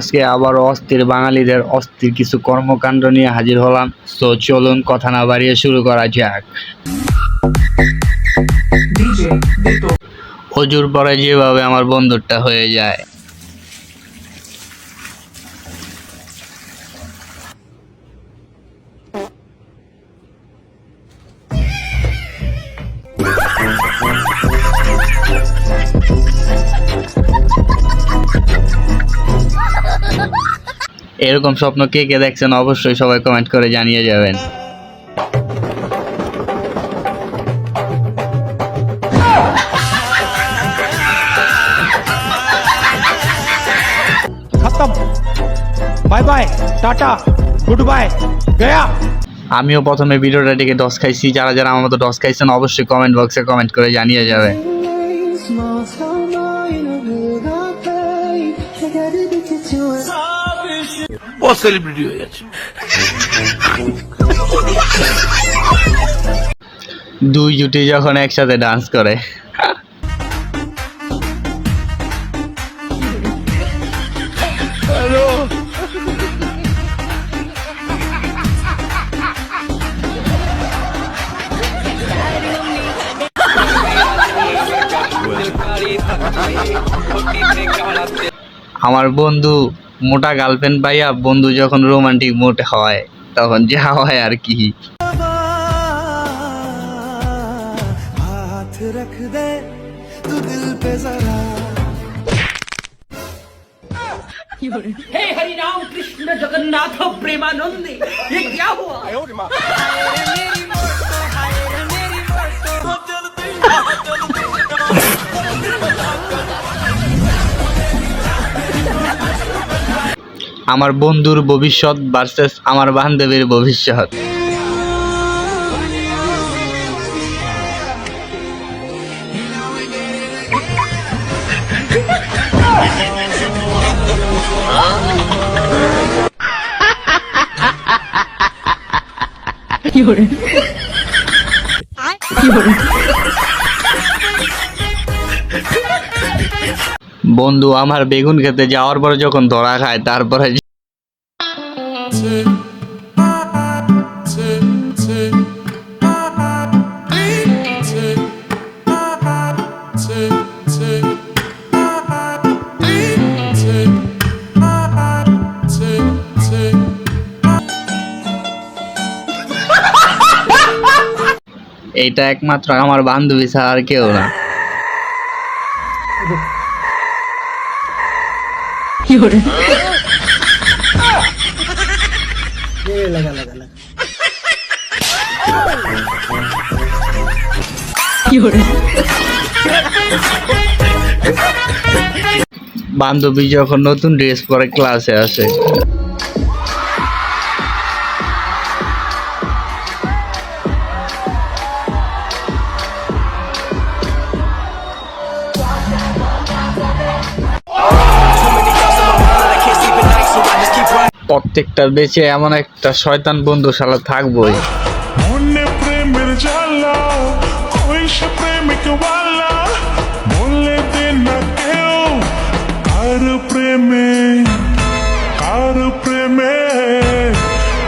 আজকে আবার অস্থির বাঙালিদের অস্থির কিছু কর্মকাণ্ড নিয়ে হাজির হলাম। তো চলুন কথা না বাড়িয়ে শুরু করা যাক। অজুর হজুর পরে যেভাবে আমার বন্ধুরটা হয়ে যায়। এরকম স্বপ্ন কে কে দেখছেন অবশ্যই সবাই কমেন্ট করে জানিয়ে যাবেন। বাই বাই টাটা গুড বাই গয়া। আমিও প্রথমে ভিডিওটা দেখে ডস খাইছি। যারা যারা আমার মতো ডস খাইছেন অবশ্যই কমেন্ট বক্সে কমেন্ট করে জানিয়ে যাবে ও সেলিব্রিটি হয়ে গেছে। দুই জুটি যখন একসাথে ডান্স করে আমার বন্ধু মোটা গার্লফ্রেন্ড পাইয়া বন্ধু যখন রোমান্টিক মোড হয় তখন যা হয় আর কি हाथ रख दे तू दिल पे जरा हे हरि राम कृष्ण जगन्नाथ प्रेमानंदी ये क्या हुआ আমার বন্ধুর ভবিষ্যৎ ভার্সেস আমার বান্ধবীর ভবিষ্যৎ। বন্ধু আমার বেগুন খেতে যাওয়ার পরে যখন ধরা খায় তারপরে এটা একমাত্র আমার বান্ধবী ছাড়া আর কেউ না। বান্ধবী যখন নতুন ড্রেস পরে ক্লাসে আসে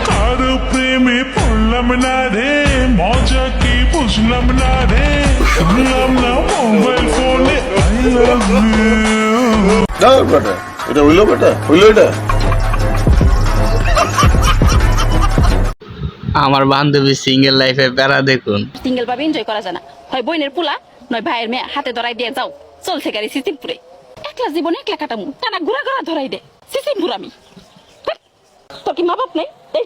কার প্রেমে পড়লাম না রে। মজা কি বুঝলাম না রে। শুনলাম না মোবাইল ফোনে আই লাভ ইউ। দাও বেটা এটা হইল বেটা হইল এটা। আমার বান্ধবী সিঙ্গেল লাইফে প্যারা দেখুন। সিঙ্গেল ভাবে এনজয় করা যায় না। হয় বইনের পোলা, নয় ভাইয়ের মেয়ে, হাতে ধরাই দিয়ে যাও। চলছে গাড়ি সিসিমপুরে। একলা জীবনে একলা কাটামু। টানা ঘুরা ঘুরা ধরাই দে। সিসিমপুর আমি। তোর কি মা বাপ নেই? এই,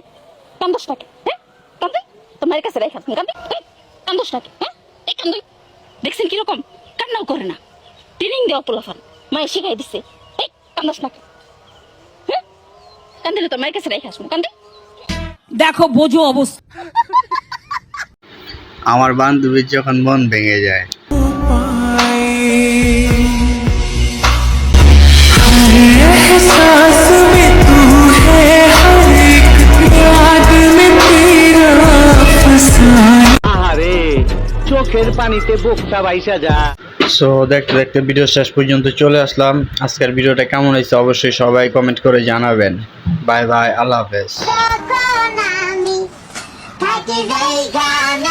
কান্দোস টাকে হ্যাঁ কান্দে তোর মায়ের কাছে রেখা। কান্দে কান্দোস টাকে হ্যাঁ এই কান্দই? দেখছেন কীরকম? কান্নাও করে না। ট্রেনিং দেওয়া পোলাফান মায়ের শিখাই দিছে। এই, কান্দোস টাকে হ্যাঁ কান্দিলে তোর মায়ের কাছে রেখা আসব। কান্দে। দেখো বোঝো অবস্থা। আমার বান্ধবীর যখন মন ভেঙে যায়। চোখের পানিতে বাইসা যা। সো শেষ পর্যন্ত চলে আসলাম। আজকের ভিডিওটা কেমন হয়েছে অবশ্যই সবাই কমেন্ট করে জানাবেন। বাই বাই আল্লাহ হাফেজ। 가지가 있가네